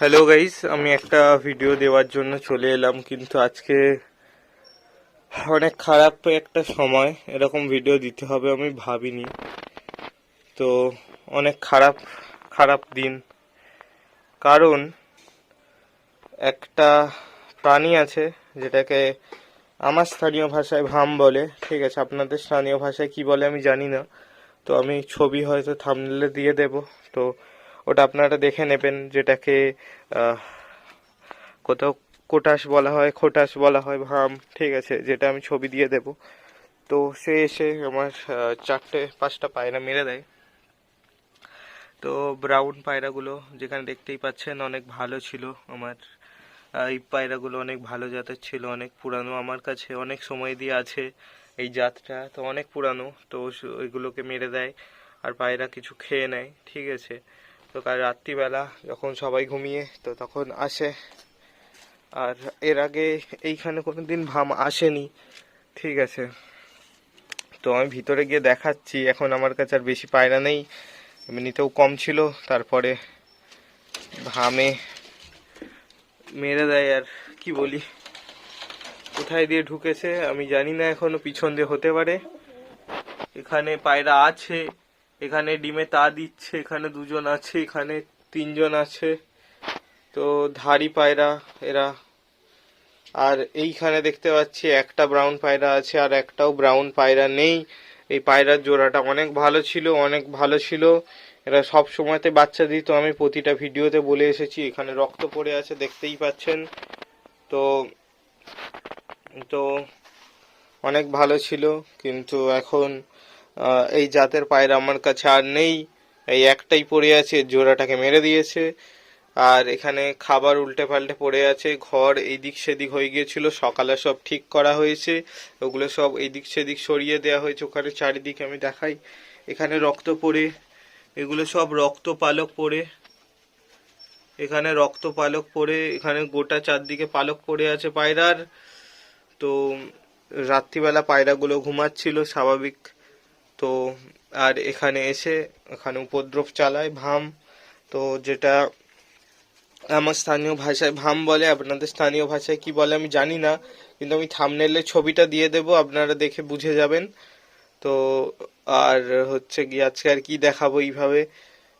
Hello guys আমি একটা video দেওয়ার জন্য চলে এলাম, কিন্তু আজকে অনেক খারাপ একটা সময়। এরকম ভিডিও দিতে হবে আমি ভাবিনি। তো, অনেক খারাপ খারাপ দিন। কারণ, একটা প্রাণী আছে, যেটাকে আমার স্থানীয় ভাষায় ভাম বলে। ঠিক আছে, আপনাদের স্থানীয় ভাষায় কি বলে আমি জানি না। তো আমি ছবি হয়তো থামলে দিয়ে দেব। তো ওটা আপনারা দেখে নেবেন যেটাকে কোথাও কোটাস বলা হয় খোটাস বলা হয়, ভাম, ঠিক আছে, যেটা আমি ছবি দিয়ে দেব। তো সে এসে আমার চারটে পাঁচটা পায়রা মেরে দেয়। তো ব্রাউন পায়রাগুলো যেখানে দেখতেই পাচ্ছেন অনেক ভালো ছিল আমার। এই পায়রাগুলো অনেক ভালো জাতের ছিল, অনেক পুরানো আমার কাছে, অনেক সময় দিয়ে আছে এই জাতটা, তো অনেক পুরানো। তো ওইগুলোকে মেরে দেয় আর পায়রা কিছু খেয়ে নেয়, ঠিক আছে। তো কাল রাত্রিবেলা যখন সবাই ঘুমিয়ে, তো তখন আসে। আর এর আগে এইখানে কোনো দিন ভাম আসেনি, ঠিক আছে। তো আমি ভিতরে গিয়ে দেখাচ্ছি, এখন আমার কাছে আর বেশি পায়রা নেই। এমনিতেও কম ছিল, তারপরে ভামে মেরে দেয়, আর কি বলি। কোথায় দিয়ে ঢুকেছে আমি জানি না এখনও, পিছন দিয়ে হতে পারে। এখানে পায়রা আছে এখানে ডিমে তা দিচ্ছে, এখানে দুজন আছে, এখানে তিনজন আছে। তো ধাড়ি পায়রা এরা। আর এইখানে দেখতে পাচ্ছি একটা ব্রাউন পায়রা আছে আর একটাও ব্রাউন পায়রা নেই। এই পায়রার জোড়াটা অনেক ভালো ছিল, অনেক ভালো ছিল। এরা সব সময়তে বাচ্চা দিত। আমি প্রতিটা ভিডিওতে বলে এসেছি, এখানে রক্ত পড়ে আছে, দেখতেই পাচ্ছেন। তো তো অনেক ভালো ছিল। কিন্তু এখন এই জাতের পায়রা আমার কাছে আর নেই। এই একটাই পড়ে আছে, জোড়াটাকে মেরে দিয়েছে। আর এখানে খাবার উল্টে পাল্টে পড়ে আছে, ঘর এই দিক সেদিক হয়ে গিয়েছিল, সকালে সব ঠিক করা হয়েছে। ওগুলো সব এই দিক সেদিক সরিয়ে দেওয়া হয়েছে, ওখানে চারিদিকে আমি দেখাই। এখানে রক্ত পড়ে, এগুলো সব রক্ত পালক পড়ে। এখানে রক্ত পালক পড়ে, এখানে গোটা চারদিকে পালক পড়ে আছে পায়রার। তো রাত্রিবেলা পায়রাগুলো ঘুমাচ্ছিল, স্বাভাবিক তো আর এখানে এসে এখানে উপদ্রব চালায় ভাম। তো যেটা আমার স্থানীয় ভাষায় ভাম বলে, আপনাদের স্থানীয় ভাষায় কি বলে আমি জানি না, কিন্তু আমি থামনেলে ছবিটা দিয়ে দেব, আপনারা দেখে বুঝে যাবেন। তো আর হচ্ছে গিয়ে আজকে আর কি দেখাবো এইভাবে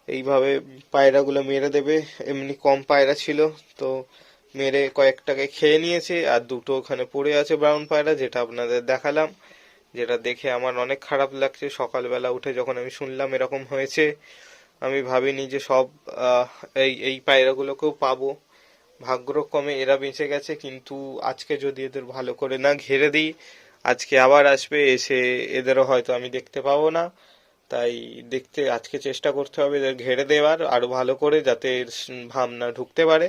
এইভাবে পায়রাগুলো মেরে দেবে, এমনি কম পায়রা ছিল, তো মেরে কয়েকটাকে খেয়ে নিয়েছে, আর দুটো ওখানে পড়ে আছে ব্রাউন পায়রা, যেটা আপনাদের দেখালাম। যেটা দেখে আমার অনেক খারাপ লাগছে। সকালবেলা উঠে যখন আমি শুনলাম এরকম হয়েছে, আমি ভাবিনি যে সব এই এই পায়রাগুলোকেও পাবো। ভাগ্যক্রমে এরা বেঁচে গেছে, কিন্তু আজকে যদি এদের ভালো করে না ঘেরে দিই, আজকে আবার আসবে, এসে এদেরও হয়তো আমি দেখতে পাবো না। তাই দেখতে, আজকে চেষ্টা করতে হবে এদের ঘেরে দেওয়ার আরও ভালো করে যাতে ভাবনা ঢুকতে পারে।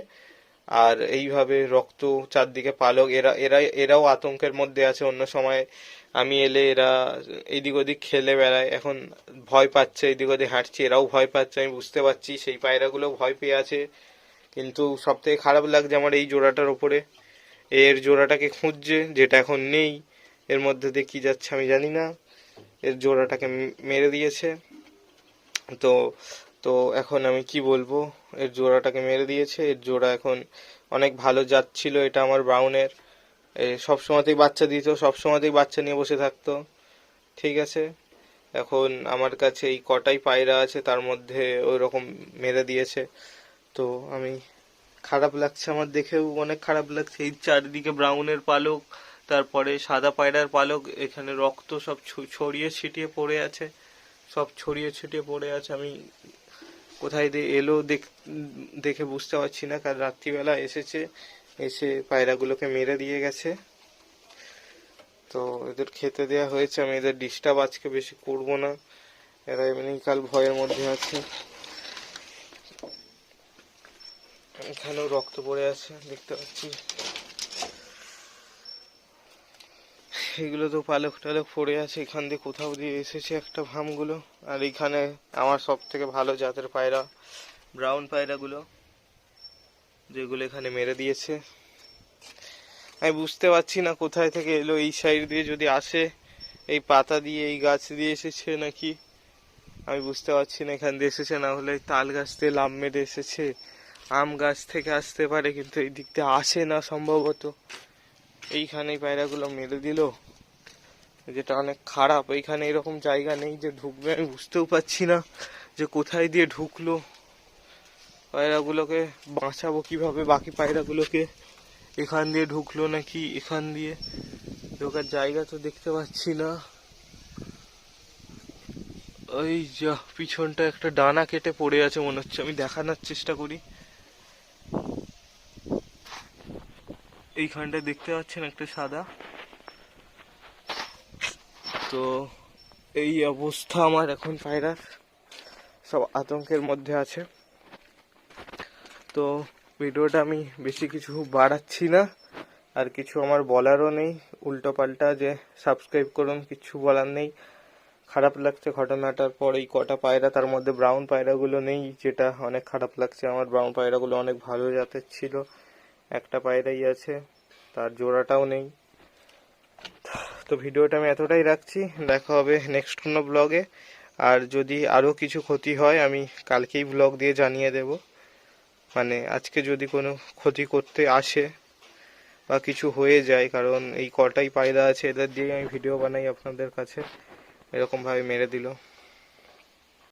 আর এইভাবে রক্ত চারদিকে পালক, এরা এরা, এরাও আতঙ্কের মধ্যে আছে। অন্য সময় আমি এলে এরা এদিক ওদিক খেলে বেড়ায়। এখন ভয় পাচ্ছে, এদিক ওদিক হাঁটছে, এরাও ভয় পাচ্ছে, আমি বুঝতে পারছি, সেই পায়রাগুলো ভয় পেয়ে আছে। কিন্তু সব থেকে খারাপ লাগছে আমার এই জোড়াটার ওপরে এর জোড়াটাকে খুঁজছে, যেটা এখন নেই। এর মধ্যে দিয়ে কি যাচ্ছে আমি জানি না। এর জোড়াটাকে মেরে দিয়েছে। তো তো এখন আমি কি বলব? এর জোড়াটাকে মেরে দিয়েছে। এর জোড়া এখন অনেক ভালো জাত ছিল এটা আমার ব্রাউনের। সব সময়তেই বাচ্চা দিত সব সময়তেই বাচ্চা নিয়ে বসে থাকতো। ঠিক আছে? এখন আমার কাছে এই কটাই পায়রা আছে, তার মধ্যে ওই রকম মেরে দিয়েছে। তো আমি খারাপ লাগছে আমার দেখেও, অনেক খারাপ লাগছে। এই চারিদিকে ব্রাউনের পালক, তারপরে সাদা পায়রার পালক, এখানে রক্ত সব ছড়িয়ে ছিটিয়ে পড়ে আছে। সব ছড়িয়ে ছিটিয়ে পড়ে আছে। আমি কোথায় দিয়ে এলো দেখ বুঝতে পারছি না, কাল রাত্রিবেলা এসেছে। এসে পায়রাগুলোকে মেরে দিয়ে গেছে। তো এদের খেতে দেওয়া হয়েছে, আমি এদের ডিস্টার্ব আজকে বেশি করব না। এরা এমনি কাল ভয়ের মধ্যে আছে। এখানেও রক্ত পড়ে আছে, দেখতে পাচ্ছি। এগুলো তো পালক টালক পড়ে আছে, এখান দিয়ে কোথাও দিয়ে এসেছে একটা ভামগুলো। আর এখানে আমার সব থেকে ভালো জাতের পায়রা ব্রাউন পায়রাগুলো। যেগুলো এখানে মেরে দিয়েছে। আমি বুঝতে পারছি না কোথায় থেকে এলো, এই সাইড দিয়ে যদি আসে, এই পাতা দিয়ে, এই গাছ দিয়ে এসেছে নাকি? আমি বুঝতে পারছি না এখান দিয়ে এসেছে, না হলে তাল গাছ দিয়ে লাভ মেরে এসেছে। আম গাছ থেকে আসতে পারে, কিন্তু এই দিক দিয়ে আসে না সম্ভবত। এইখানেই পায়রাগুলো মেরে দিল। যেটা অনেক খারাপ। এইখানে এরকম জায়গা নেই যে ঢুকবে, আমি বুঝতেও পারছি না যে কোথায় দিয়ে ঢুকলো। পায়রাগুলোকে বাঁচাবো কীভাবে? বাকি পায়রাগুলোকে এখান দিয়ে ঢুকলো নাকি এখান দিয়ে? ঢোকার জায়গা তো দেখতে পাচ্ছি না। ওই যা, পিছনটা একটা ডানা কেটে পড়ে আছে মনে হচ্ছে। আমি দেখানোর চেষ্টা করি। এইখানটা দেখতে পাচ্ছেন একটা সাদা। তো এই অবস্থা আমার এখন পায়রার। সব আতঙ্কের মধ্যে আছে। তো ভিডিওটা আমি বেশি কিছু বাড়াচ্ছি না, আর কিছু আমার বলারও নেই। উল্টো পাল্টা যে সাবস্ক্রাইব করুন, কিছু বলার নেই। খারাপ লাগছে ঘটনাটার পর এই কটা পায়রা, তার মধ্যে ব্রাউন পায়রাগুলো নেই, যেটা অনেক খারাপ লাগছে। আমার ব্রাউন পায়রাগুলো অনেক ভালো জাতের ছিল। একটা পায়রাই আছে, তার জোড়াটাও নেই। তো ভিডিওটা আমি এতটাই রাখছি। দেখা হবে নেক্সট কোনো ব্লগে আর যদি আরও কিছু ক্ষতি হয়, আমি কালকেই ব্লগ দিয়ে জানিয়ে দেব। মানে আজকে যদি কোনো ক্ষতি করতে আসে বা কিছু হয়ে যায়, কারণ এই কটাই পায়রা আছে, এদের দিয়ে আমি ভিডিও বানাই আপনাদের কাছে। এরকমভাবে মেরে দিল।